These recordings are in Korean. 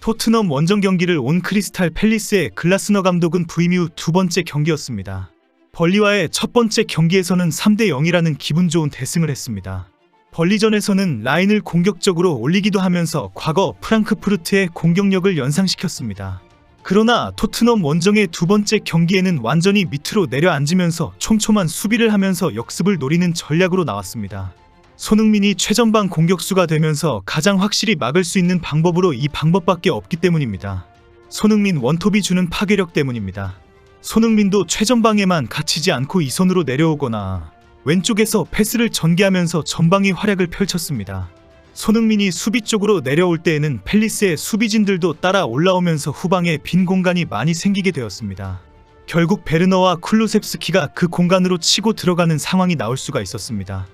토트넘 원정 경기를 온 크리스탈 팰리스의 글라스너 감독은 부임 이후 두 번째 경기였습니다. 벌리와의 첫 번째 경기에서는 3대 0이라는 기분 좋은 대승을 했습니다. 벌리전에서는 라인을 공격적으로 올리기도 하면서 과거 프랑크푸르트의 공격력을 연상시켰습니다. 그러나 토트넘 원정의 두 번째 경기에는 완전히 밑으로 내려앉으면서 촘촘한 수비를 하면서 역습을 노리는 전략으로 나왔습니다. 손흥민이 최전방 공격수가 되면서 가장 확실히 막을 수 있는 방법으로 이 방법밖에 없기 때문입니다. 손흥민 원톱이 주는 파괴력 때문입니다. 손흥민도 최전방에만 갇히지 않고 이 손으로 내려오거나 왼쪽에서 패스를 전개하면서 전방위 활약을 펼쳤습니다. 손흥민이 수비 쪽으로 내려올 때에는 펠리스의 수비진들도 따라 올라오면서 후방에 빈 공간이 많이 생기게 되었습니다. 결국 베르너와 쿨루셉스키가 그 공간으로 치고 들어가는 상황이 나올 수가 있었습니다.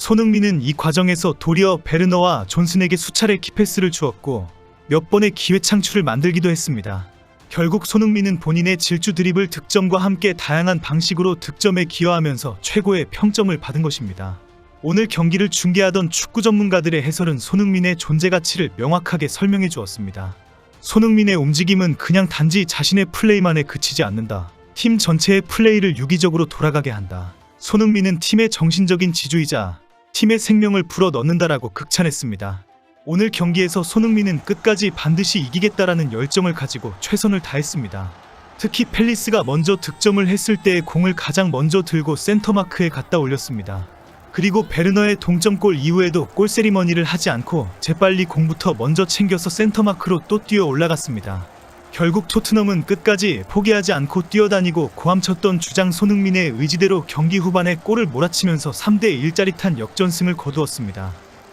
손흥민은 이 과정에서 도리어 베르너와 존슨에게 수차례 키패스를 주었고 몇 번의 기회 창출을 만들기도 했습니다. 결국 손흥민은 본인의 질주 드리블 득점과 함께 다양한 방식으로 득점에 기여하면서 최고의 평점을 받은 것입니다. 오늘 경기를 중계하던 축구 전문가들의 해설은 손흥민의 존재 가치를 명확하게 설명해 주었습니다. 손흥민의 움직임은 그냥 단지 자신의 플레이만에 그치지 않는다. 팀 전체의 플레이를 유기적으로 돌아가게 한다. 손흥민은 팀의 정신적인 지주이자 팀의 생명을 불어 넣는다라고 극찬했습니다. 오늘 경기에서 손흥민은 끝까지 반드시 이기겠다라는 열정을 가지고 최선을 다했습니다. 특히 펠리스가 먼저 득점을 했을 때의 공을 가장 먼저 들고 센터마크에 갖다 올렸습니다. 그리고 베르너의 동점골 이후에도 골 세리머니를 하지 않고 재빨리 공부터 먼저 챙겨서 센터마크로 또 뛰어 올라갔습니다. 결국 토트넘은 끝까지 포기하지 않고 뛰어다니고 고함쳤던 주장 손흥민의 의지대로 경기 후반에 골을 몰아치면서 3대 1짜릿한 역전승을 거두었습니다.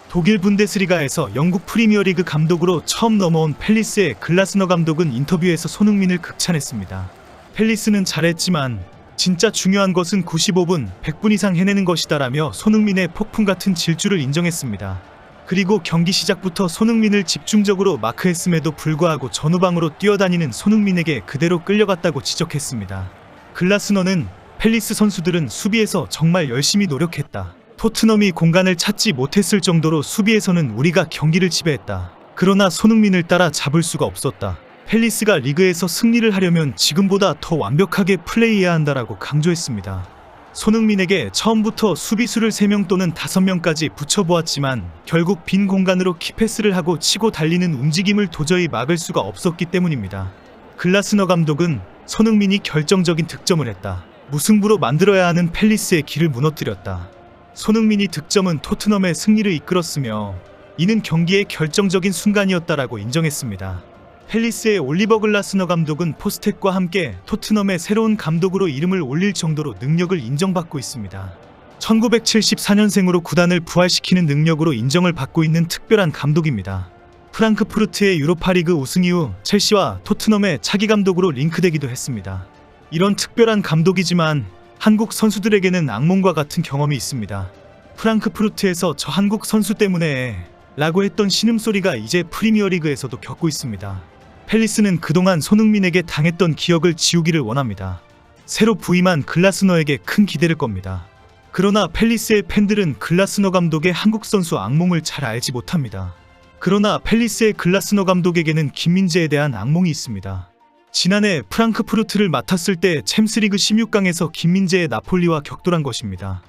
독일 분데스리가에서 영국 프리미어리그 감독으로 처음 넘어온 펠리스의 글라스너 감독은 인터뷰에서 손흥민을 극찬했습니다. 펠리스는 잘했지만 진짜 중요한 것은 95분, 100분 이상 해내는 것이다라며 손흥민의 폭풍 같은 질주를 인정했습니다. 그리고 경기 시작부터 손흥민을 집중적으로 마크했음에도 불구하고 전후방으로 뛰어다니는 손흥민에게 그대로 끌려갔다고 지적했습니다. 글라스너는 펠리스 선수들은 수비에서 정말 열심히 노력했다. 토트넘이 공간을 찾지 못했을 정도로 수비에서는 우리가 경기를 지배했다. 그러나 손흥민을 따라 잡을 수가 없었다. 펠리스가 리그에서 승리를 하려면 지금보다 더 완벽하게 플레이해야 한다라고 강조했습니다. 손흥민에게 처음부터 수비수를 3명 또는 5명까지 붙여보았지만 결국 빈 공간으로 키패스를 하고 치고 달리는 움직임을 도저히 막을 수가 없었기 때문입니다. 글라스너 감독은 손흥민이 결정적인 득점을 했다. 무승부로 만들어야 하는 펠리스의 길을 무너뜨렸다. 손흥민이 득점은 토트넘의 승리를 이끌었으며 이는 경기의 결정적인 순간이었다라고 인정했습니다. 펠리스의 올리버 글라스너 감독은 포스텍과 함께 토트넘의 새로운 감독으로 이름을 올릴 정도로 능력을 인정받고 있습니다. 1974년생으로 구단을 부활시키는 능력으로 인정을 받고 있는 특별한 감독입니다. 프랑크푸르트의 유로파리그 우승 이후 첼시와 토트넘의 차기 감독으로 링크되기도 했습니다. 이런 특별한 감독이지만 한국 선수들에게는 악몽과 같은 경험이 있습니다. 프랑크푸르트에서 저 한국 선수 때문에 라고 했던 신음소리가 이제 프리미어리그에서도 겪고 있습니다. 펠리스는 그동안 손흥민에게 당했던 기억을 지우기를 원합니다. 새로 부임한 글라스너에게 큰 기대를 겁니다. 그러나 펠리스의 팬들은 글라스너 감독의 한국 선수 악몽을 잘 알지 못합니다. 그러나 펠리스의 글라스너 감독에게는 김민재에 대한 악몽이 있습니다. 지난해 프랑크푸르트를 맡았을 때 챔스리그 16강에서 김민재의 나폴리와 격돌한 것입니다.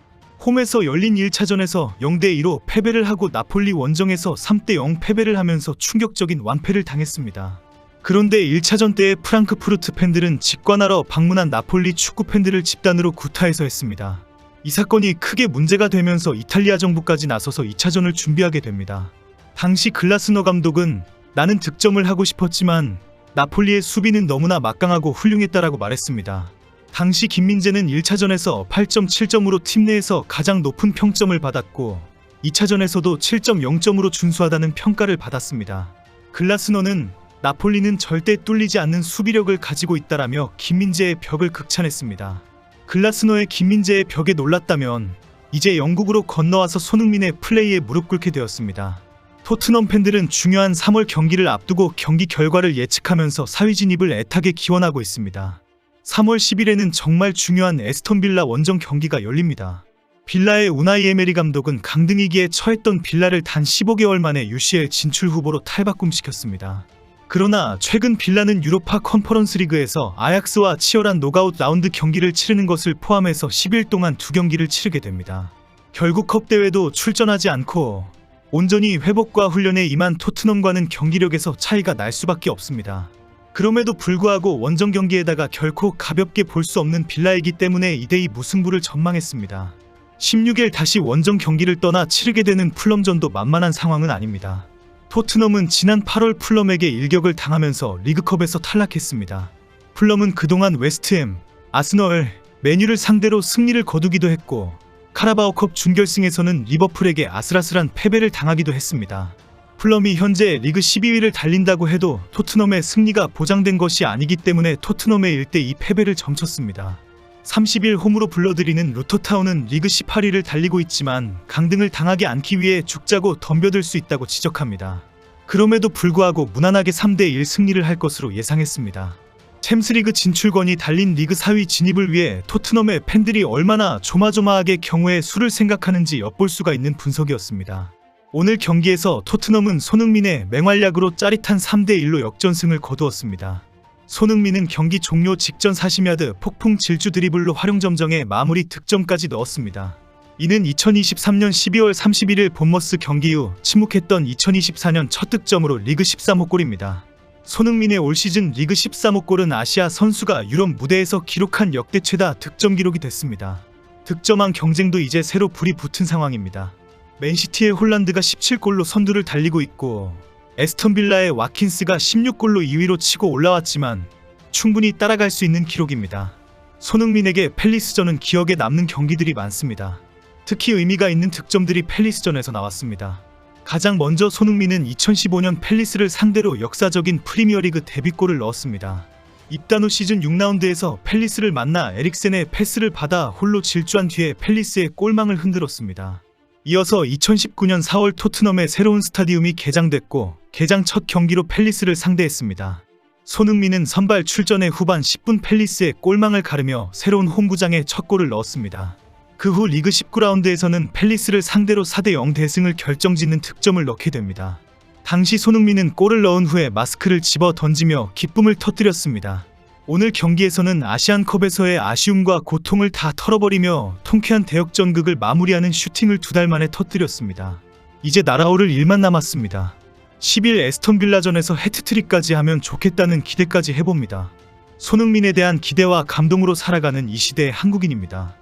홈에서 열린 1차전에서 0대2로 패배를 하고 나폴리 원정에서 3대0 패배를 하면서 충격적인 완패를 당했습니다. 그런데 1차전 때의 프랑크푸르트 팬들은 직관하러 방문한 나폴리 축구 팬들을 집단으로 구타해서 했습니다. 이 사건이 크게 문제가 되면서 이탈리아 정부까지 나서서 2차전을 준비하게 됩니다. 당시 글라스너 감독은 나는 득점을 하고 싶었지만 나폴리의 수비는 너무나 막강하고 훌륭했다라고 말했습니다. 당시 김민재는 1차전에서 8.7점으로 팀 내에서 가장 높은 평점을 받았고 2차전에서도 7.0점으로 준수하다는 평가를 받았습니다. 글라스너는 나폴리는 절대 뚫리지 않는 수비력을 가지고 있다라며 김민재의 벽을 극찬했습니다. 글라스너의 김민재의 벽에 놀랐다면 이제 영국으로 건너와서 손흥민의 플레이에 무릎 꿇게 되었습니다. 토트넘 팬들은 중요한 3월 경기를 앞두고 경기 결과를 예측하면서 사위 진입을 애타게 기원하고 있습니다. 3월 10일에는 정말 중요한 에스턴 빌라 원정 경기가 열립니다. 빌라의 우나이 에메리 감독은 강등위기에 처했던 빌라를 단 15개월 만에 UCL 진출 후보로 탈바꿈시켰습니다. 그러나 최근 빌라는 유로파 컨퍼런스 리그에서 아약스와 치열한 노가웃 라운드 경기를 치르는 것을 포함해서 10일 동안 두 경기를 치르게 됩니다. 결국 컵 대회도 출전하지 않고 온전히 회복과 훈련에 임한 토트넘과는 경기력에서 차이가 날 수밖에 없습니다. 그럼에도 불구하고 원정 경기에다가 결코 가볍게 볼 수 없는 빌라이기 때문에 2대2 무승부를 전망했습니다. 16일 다시 원정 경기를 떠나 치르게 되는 풀럼전도 만만한 상황은 아닙니다. 토트넘은 지난 8월 풀럼에게 일격을 당하면서 리그컵에서 탈락했습니다. 풀럼은 그동안 웨스트햄, 아스널, 메뉴를 상대로 승리를 거두기도 했고 카라바오컵 준결승에서는 리버풀에게 아슬아슬한 패배를 당하기도 했습니다. 풀럼이 현재 리그 12위를 달린다고 해도 토트넘의 승리가 보장된 것이 아니기 때문에 토트넘의 1대2 패배를 점쳤습니다. 30일 홈으로 불러들이는 루터타운은 리그 18위를 달리고 있지만 강등을 당하지 않기 위해 죽자고 덤벼들 수 있다고 지적합니다. 그럼에도 불구하고 무난하게 3대1 승리를 할 것으로 예상했습니다. 챔스리그 진출권이 달린 리그 4위 진입을 위해 토트넘의 팬들이 얼마나 조마조마하게 경우의 수를 생각하는지 엿볼 수가 있는 분석이었습니다. 오늘 경기에서 토트넘은 손흥민의 맹활약으로 짜릿한 3대1로 역전승을 거두었습니다. 손흥민은 경기 종료 직전 40야드 폭풍 질주 드리블로 활용점정에 마무리 득점까지 넣었습니다. 이는 2023년 12월 31일 본머스 경기 후 침묵했던 2024년 첫 득점으로 리그 13호 골입니다. 손흥민의 올 시즌 리그 13호 골은 아시아 선수가 유럽 무대에서 기록한 역대 최다 득점 기록이 됐습니다. 득점왕 경쟁도 이제 새로 불이 붙은 상황입니다. 맨시티의 홀란드가 17골로 선두를 달리고 있고 에스턴 빌라의 와킨스가 16골로 2위로 치고 올라왔지만 충분히 따라갈 수 있는 기록입니다. 손흥민에게 펠리스전은 기억에 남는 경기들이 많습니다. 특히 의미가 있는 득점들이 펠리스전에서 나왔습니다. 가장 먼저 손흥민은 2015년 펠리스를 상대로 역사적인 프리미어리그 데뷔골을 넣었습니다. 입단 후 시즌 6라운드에서 펠리스를 만나 에릭센의 패스를 받아 홀로 질주한 뒤에 펠리스의 골망을 흔들었습니다. 이어서 2019년 4월 토트넘의 새로운 스타디움이 개장됐고 개장 첫 경기로 펠리스를 상대했습니다. 손흥민은 선발 출전의 후반 10분 펠리스의 골망을 가르며 새로운 홈구장에 첫 골을 넣었습니다. 그 후 리그 19라운드에서는 펠리스를 상대로 4대0 대승을 결정짓는 득점을 넣게 됩니다. 당시 손흥민은 골을 넣은 후에 마스크를 집어 던지며 기쁨을 터뜨렸습니다. 오늘 경기에서는 아시안컵에서의 아쉬움과 고통을 다 털어버리며 통쾌한 대역전극을 마무리하는 슈팅을 두 달 만에 터뜨렸습니다. 이제 날아오를 일만 남았습니다. 10일 에스턴 빌라전에서 해트트릭까지 하면 좋겠다는 기대까지 해봅니다. 손흥민에 대한 기대와 감동으로 살아가는 이 시대의 한국인입니다.